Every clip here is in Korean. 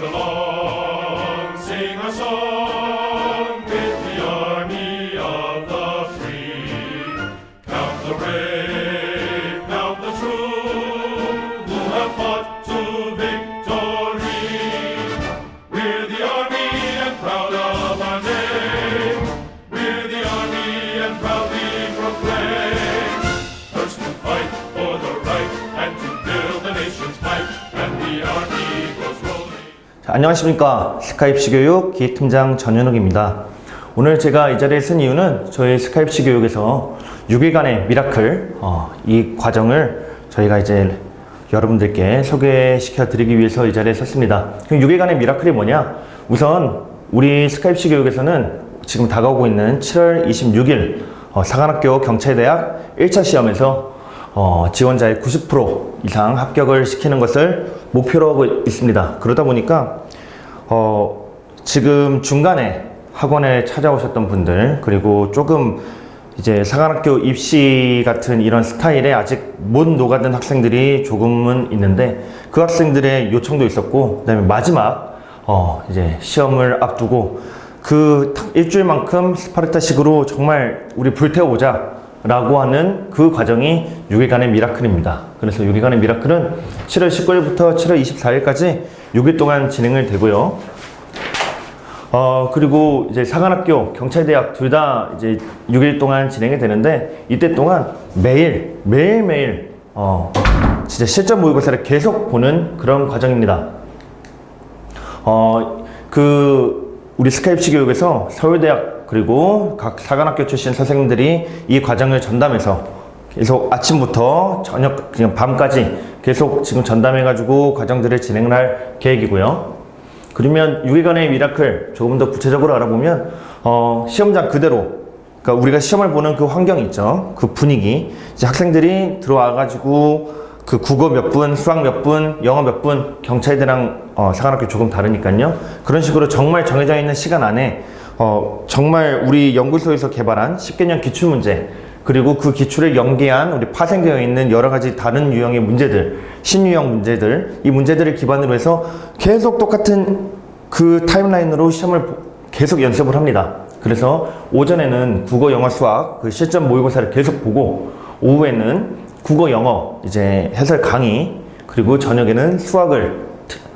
Shalom. 안녕하십니까. 스카이프시 교육 기획팀장 전현욱입니다. 오늘 제가 이 자리에 쓴 이유는 저희 스카이프시 교육에서 6일간의 미라클 어, 이 과정을 저희가 이제 여러분들께 소개시켜 드리기 위해서 이 자리에 섰습니다. 그럼 6일간의 미라클이 뭐냐? 우선 우리 스카이프시 교육에서는 지금 다가오고 있는 7월 26일 어, 사관학교 경찰대학 1차 시험에서 어, 지원자의 90% 이상 합격을 시키는 것을 목표로 하고 있습니다. 그러다 보니까 어, 지금 중간에 학원에 찾아오셨던 분들 그리고 조금 이제 사관학교 입시 같은 이런 스타일에 아직 못 녹아든 학생들이 조금은 있는데 그 학생들의 요청도 있었고 그다음에 마지막 어, 이제 시험을 앞두고 그 탁- 일주일만큼 스파르타식으로 정말 우리 불태워보자 라고 하는 그 과정이 6일간의 미라클입니다. 그래서 6일간의 미라클은 7월 19일부터 7월 24일까지 6일 동안 진행을 되고요. 어, 그리고 이제 사관학교, 경찰대학 둘 다 이제 6일 동안 진행이 되는데 이때 동안 매일, 매일매일, 어, 진짜 실전 모의고사를 계속 보는 그런 과정입니다. 어, 그, 우리 스카이프시 교육에서 서울대학 그리고 각 사관학교 출신 선생님들이 이 과정을 전담해서 계속 아침부터 저녁, 그냥 밤까지 계속 지금 전담해가지고 과정들을 진행을 할 계획이고요. 그러면 6일간의 미라클 조금 더 구체적으로 알아보면, 어, 시험장 그대로 그러니까 우리가 시험을 보는 그 환경 있죠. 그 분위기. 이제 학생들이 들어와가지고 그 국어 몇 분, 수학 몇 분, 영어 몇 분, 경찰대랑 어, 사관학교 조금 다르니까요. 그런 식으로 정말 정해져 있는 시간 안에 어, 정말 우리 연구소에서 개발한 10개년 기출 문제 그리고 그 기출을 연계한 우리 파생되어 있는 여러 가지 다른 유형의 문제들, 신유형 문제들, 이 문제들을 기반으로 해서 계속 똑같은 그 타임라인으로 시험을 보- 계속 연습을 합니다. 그래서 오전에는 국어, 영어, 수학 그 실전 모의고사를 계속 보고 오후에는 국어, 영어 이제 해설 강의 그리고 저녁에는 수학을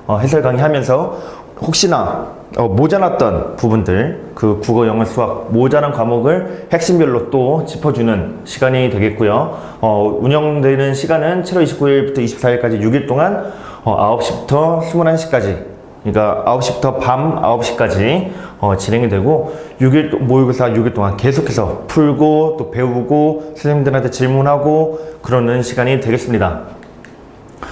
어, 해설 강의 하면서 혹시나 어, 모자랐던 부분들 그 국어, 영어, 수학 모자란 과목을 핵심별로 또 짚어주는 시간이 되겠고요. 어, 운영되는 시간은 7월 29일부터 24일까지 6일 동안 어, 9시부터 21시까지 그러니까 9시부터 밤 9시까지 어, 진행이 되고 6일 동- 모의고사 6일 동안 계속해서 풀고 또 배우고 선생님들한테 질문하고 그러는 시간이 되겠습니다.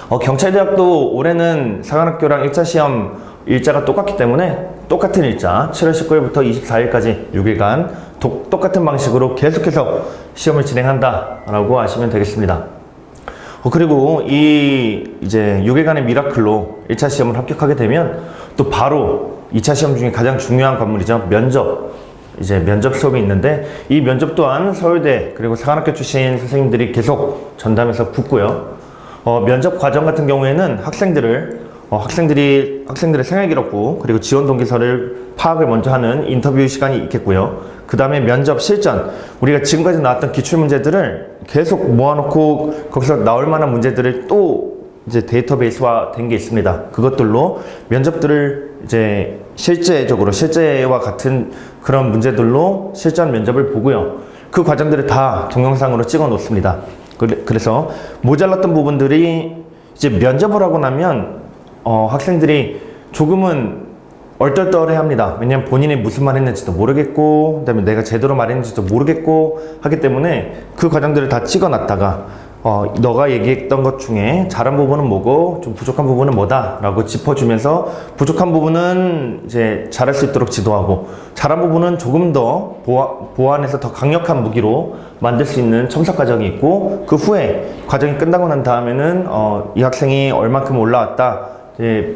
어, 경찰대학도 올해는 사관학교랑 1차 시험 일자가 똑같기 때문에 똑같은 일자 7월 19일부터 24일까지 6일간 도- 똑같은 방식으로 계속해서 시험을 진행한다 라고 아시면 되겠습니다. 어, 그리고 이 이제 6일간의 미라클로 1차 시험을 합격하게 되면 또 바로 2차 시험 중에 가장 중요한 관문이죠. 면접. 이제 면접 수업이 있는데 이 면접 또한 서울대 그리고 사관학교 출신 선생님들이 계속 전담해서 붙고요. 어, 면접 과정 같은 경우에는 학생들을 어, 학생들이 학생들의 생활 기록부 그리고 지원 동기서를 파악을 먼저 하는 인터뷰 시간이 있겠고요. 그 다음에 면접 실전 우리가 지금까지 나왔던 기출 문제들을 계속 모아놓고 거기서 나올 만한 문제들을 또 이제 데이터베이스화 된 게 있습니다. 그것들로 면접들을 이제 실제적으로 실제와 같은 그런 문제들로 실전 면접을 보고요. 그 과정들을 다 동영상으로 찍어 놓습니다. 그래- 그래서 모자랐던 부분들이 이제 면접을 하고 나면 어, 학생들이 조금은 얼떨떨해 합니다. 왜냐면 본인이 무슨 말 했는지도 모르겠고, 그 다음에 내가 제대로 말했는지도 모르겠고 하기 때문에 그 과정들을 다 찍어 놨다가, 어, 너가 얘기했던 것 중에 잘한 부분은 뭐고, 좀 부족한 부분은 뭐다 라고 짚어주면서 부족한 부분은 이제 잘할 수 있도록 지도하고, 잘한 부분은 조금 더 보완, 보완해서 더 강력한 무기로 만들 수 있는 첨삭 과정이 있고, 그 후에 과정이 끝나고 난 다음에는, 어, 이 학생이 얼만큼 올라왔다,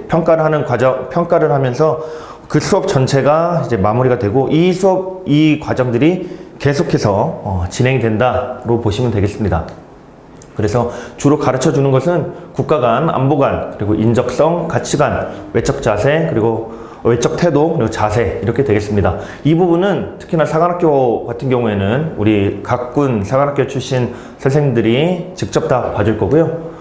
평가를 하는 과정, 평가를 하면서 그 수업 전체가 이제 마무리가 되고 이 수업, 이 과정들이 계속해서 어, 진행이 된다로 보시면 되겠습니다. 그래서 주로 가르쳐 주는 것은 국가관, 안보관, 그리고 인적성, 가치관, 외적 자세, 그리고 외적 태도, 그리고 자세 이렇게 되겠습니다. 이 부분은 특히나 사관학교 같은 경우에는 우리 각군 사관학교 출신 선생님들이 직접 다 봐줄 거고요.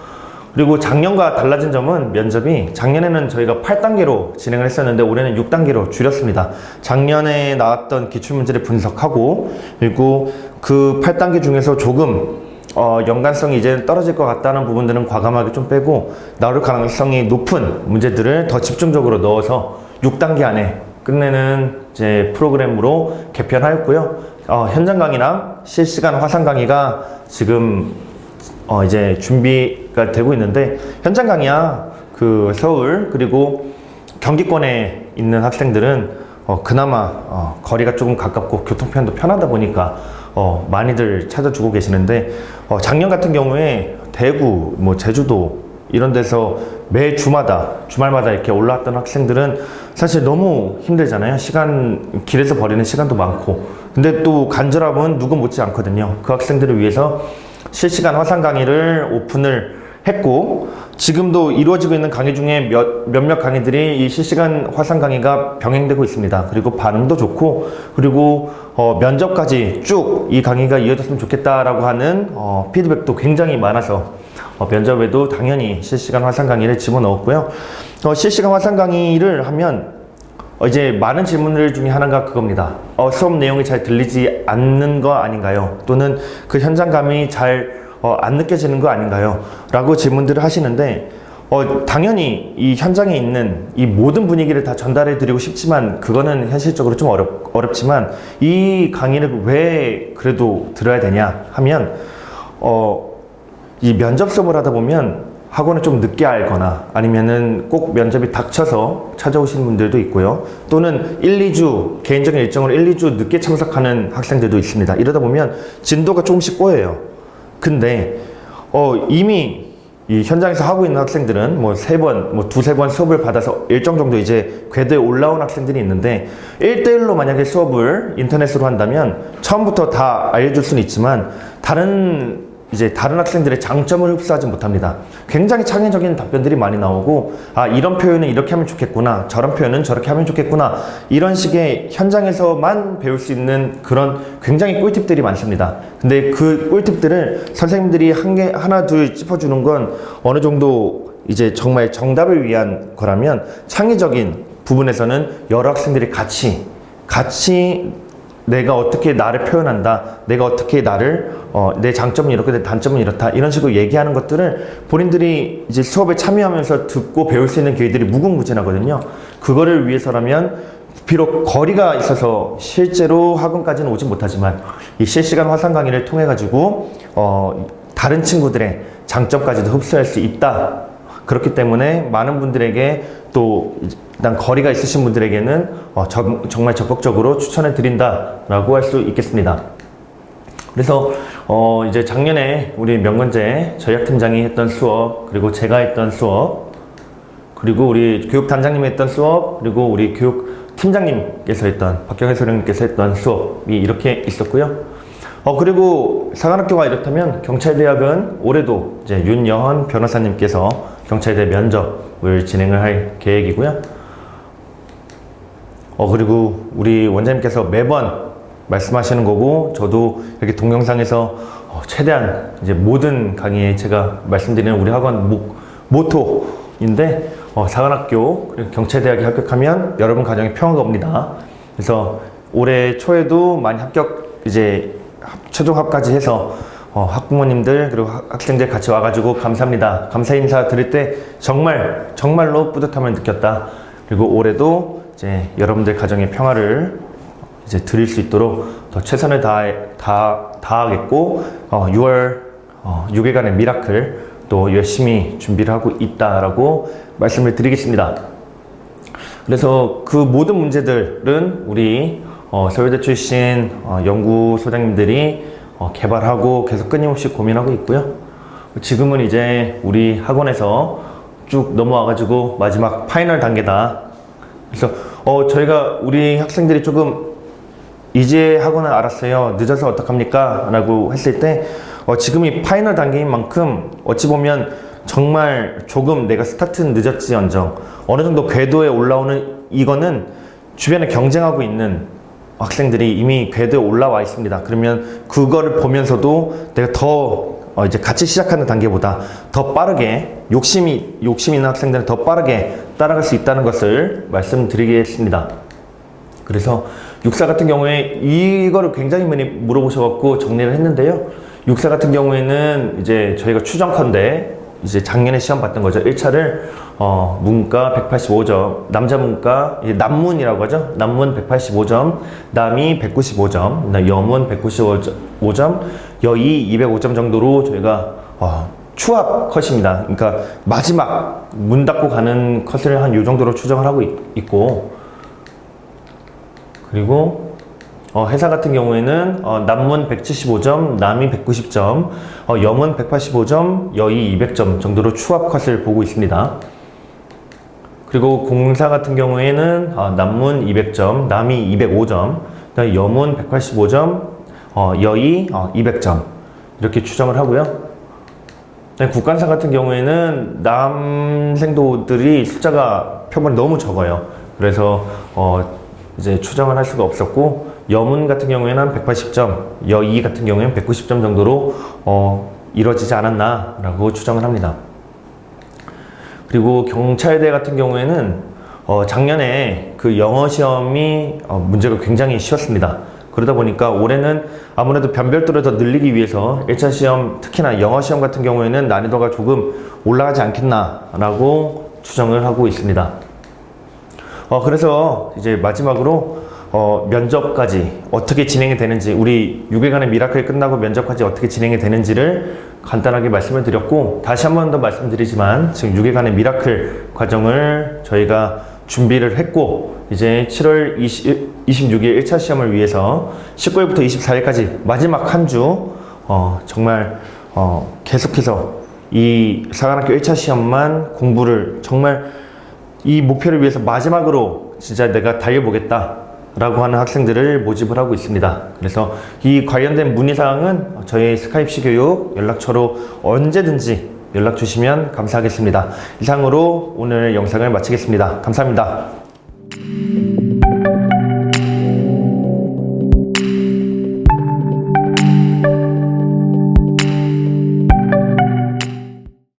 그리고 작년과 달라진 점은 면접이 작년에는 저희가 8단계로 진행을 했었는데 올해는 6단계로 줄였습니다. 작년에 나왔던 기출문제를 분석하고 그리고 그 8단계 중에서 조금 어, 연관성이 이제 떨어질 것 같다는 부분들은 과감하게 좀 빼고 나올 가능성이 높은 문제들을 더 집중적으로 넣어서 6단계 안에 끝내는 이제 프로그램으로 개편하였고요. 어, 현장 강의나 실시간 화상 강의가 지금 어, 이제 준비 가 되고 있는데 현장 강의야 그 서울 그리고 경기권에 있는 학생들은 어, 그나마 어, 거리가 조금 가깝고 교통편도 편하다 보니까 어, 많이들 찾아주고 계시는데 어, 작년 같은 경우에 대구 뭐 제주도 이런 데서 매 주마다 주말마다 이렇게 올라왔던 학생들은 사실 너무 힘들잖아요. 시간 길에서 버리는 시간도 많고. 근데 또 간절함은 누구 못지 않거든요. 그 학생들을 위해서 실시간 화상 강의를 오픈을 했고 지금도 이루어지고 있는 강의 중에 몇, 몇몇 강의들이 이 실시간 화상 강의가 병행되고 있습니다. 그리고 반응도 좋고 그리고 어, 면접까지 쭉 이 강의가 이어졌으면 좋겠다라고 하는 어, 피드백도 굉장히 많아서 어, 면접에도 당연히 실시간 화상 강의를 집어넣었고요. 어, 실시간 화상 강의를 하면 어, 이제 많은 질문들 중에 하나가 그겁니다. 어, 수업 내용이 잘 들리지 않는 거 아닌가요? 또는 그 현장감이 잘 어, 안 느껴지는 거 아닌가요? 라고 질문들을 하시는데 어, 당연히 이 현장에 있는 이 모든 분위기를 다 전달해 드리고 싶지만 그거는 현실적으로 좀 어렵, 어렵지만 이 강의를 왜 그래도 들어야 되냐 하면 어, 이 면접 수업을 하다 보면 학원을 좀 늦게 알거나 아니면은 꼭 면접이 닥쳐서 찾아오시는 분들도 있고요. 또는 1, 2주 개인적인 일정으로 1, 2주 늦게 참석하는 학생들도 있습니다. 이러다 보면 진도가 조금씩 꼬여요. 근데 어, 이미 이 현장에서 하고 있는 학생들은 뭐 세 번, 뭐 두세 번 수업을 받아서 일정 정도 이제 궤도에 올라온 학생들이 있는데 1대1로 만약에 수업을 인터넷으로 한다면 처음부터 다 알려줄 수는 있지만 다른 이제 다른 학생들의 장점을 흡수하지 못합니다. 굉장히 창의적인 답변들이 많이 나오고, 아, 이런 표현은 이렇게 하면 좋겠구나. 저런 표현은 저렇게 하면 좋겠구나. 이런 식의 현장에서만 배울 수 있는 그런 굉장히 꿀팁들이 많습니다. 근데 그 꿀팁들을 선생님들이 한 개, 하나, 둘 짚어주는 건 어느 정도 이제 정말 정답을 위한 거라면 창의적인 부분에서는 여러 학생들이 같이, 같이 내가 어떻게 나를 표현한다, 내가 어떻게 나를 어, 내 장점은 이렇게 내 단점은 이렇다 이런 식으로 얘기하는 것들을 본인들이 이제 수업에 참여하면서 듣고 배울 수 있는 기회들이 무궁무진하거든요. 그거를 위해서라면 비록 거리가 있어서 실제로 학원까지는 오지 못하지만 이 실시간 화상 강의를 통해 가지고 어, 다른 친구들의 장점까지도 흡수할 수 있다. 그렇기 때문에 많은 분들에게 또 일단 거리가 있으신 분들에게는 어, 정, 정말 적극적으로 추천해 드린다라고 할 수 있겠습니다. 그래서 어, 이제 작년에 우리 명건재 전략 팀장이 했던 수업 그리고 제가 했던 수업 그리고 우리 교육 단장님이 했던 수업 그리고 우리 교육 팀장님께서 했던 박경혜 소령님께서 했던 수업이 이렇게 있었고요. 어 그리고 사관학교가 이렇다면 경찰대학은 올해도 이제 윤여헌 변호사님께서 경찰대 면접을 진행을 할 계획이고요. 어 그리고 우리 원장님께서 매번 말씀하시는 거고 저도 이렇게 동영상에서 어, 최대한 이제 모든 강의에 제가 말씀드리는 우리 학원 목, 모토인데 어, 사관학교 경찰대학에 합격하면 여러분 가정에 평화가 옵니다. 그래서 올해 초에도 많이 합격 이제 합- 최종 합까지 해서 어, 학부모님들 그리고 학- 학생들 같이 와가지고 감사합니다. 감사 인사 드릴 때 정말 정말로 뿌듯함을 느꼈다. 그리고 올해도 이제 여러분들 가정의 평화를 이제 드릴 수 있도록 더 최선을 다해, 다, 다하겠고 어, 6월 어, 6일간의 미라클 또 열심히 준비를 하고 있다라고 말씀을 드리겠습니다. 그래서 그 모든 문제들은 우리 어, 서울대 출신 어, 연구소장님들이 어, 개발하고 계속 끊임없이 고민하고 있고요. 지금은 이제 우리 학원에서 쭉 넘어와가지고 마지막 파이널 단계다. 그래서 어, 저희가 우리 학생들이 조금 이제 학원을 알았어요. 늦어서 어떡합니까? 라고 했을 때, 어, 지금이 파이널 단계인 만큼 어찌 보면 정말 조금 내가 스타트는 늦었지언정 어느 정도 궤도에 올라오는 이거는 주변에 경쟁하고 있는 학생들이 이미 궤도에 올라와 있습니다. 그러면 그거를 보면서도 내가 더 어, 이제 같이 시작하는 단계보다 더 빠르게 욕심이 욕심 있는 학생들은 더 빠르게 따라갈 수 있다는 것을 말씀드리겠습니다. 그래서 육사 같은 경우에 이거를 굉장히 많이 물어보셔갖고 정리를 했는데요. 육사 같은 경우에는 이제 저희가 추정컨대 이제 작년에 시험 봤던 거죠. 1차를 어, 문과 185점, 남자 문과 남문이라고 하죠. 남문 185점, 남이 195점, 그다음에 여문 195점, 여의 205점 정도로 저희가 어, 추합 컷입니다. 그러니까 마지막 문 닫고 가는 컷을 한 요 정도로 추정을 하고 있, 있고 그리고 어, 회사 같은 경우에는 어, 남문 175점, 남이 190점, 어, 여문 185점, 여의 200점 정도로 추합 컷을 보고 있습니다. 그리고 공사 같은 경우에는 어, 남문 200점, 남이 205점, 그다음에 여문 185점, 어, 여의 어, 200점 이렇게 추정을 하고요. 네, 국간사 같은 경우에는 남생도들이 숫자가 표본이 너무 적어요. 그래서 어 이제 추정을 할 수가 없었고 여문 같은 경우에는 180점, 여이 같은 경우에는 190점 정도로 어 이루어지지 않았나라고 추정을 합니다. 그리고 경찰대 같은 경우에는 어 작년에 그 영어 시험이 어 문제가 굉장히 쉬웠습니다. 그러다 보니까 올해는 아무래도 변별도를 더 늘리기 위해서 1차 시험, 특히나 영어 시험 같은 경우에는 난이도가 조금 올라가지 않겠나라고 추정을 하고 있습니다. 어, 그래서 이제 마지막으로 어, 면접까지 어떻게 진행이 되는지, 우리 6일간의 미라클 끝나고 면접까지 어떻게 진행이 되는지를 간단하게 말씀을 드렸고, 다시 한 번 더 말씀드리지만, 지금 6일간의 미라클 과정을 저희가 준비를 했고, 이제 7월 20, 26일 1차 시험을 위해서 19일부터 24일까지 마지막 한 주, 어, 정말, 어, 계속해서 이 사관학교 1차 시험만 공부를 정말 이 목표를 위해서 마지막으로 진짜 내가 달려보겠다. 라고 하는 학생들을 모집을 하고 있습니다. 그래서 이 관련된 문의사항은 저희 스카이프시 교육 연락처로 언제든지 연락 주시면 감사하겠습니다. 이상으로 오늘 영상을 마치겠습니다. 감사합니다.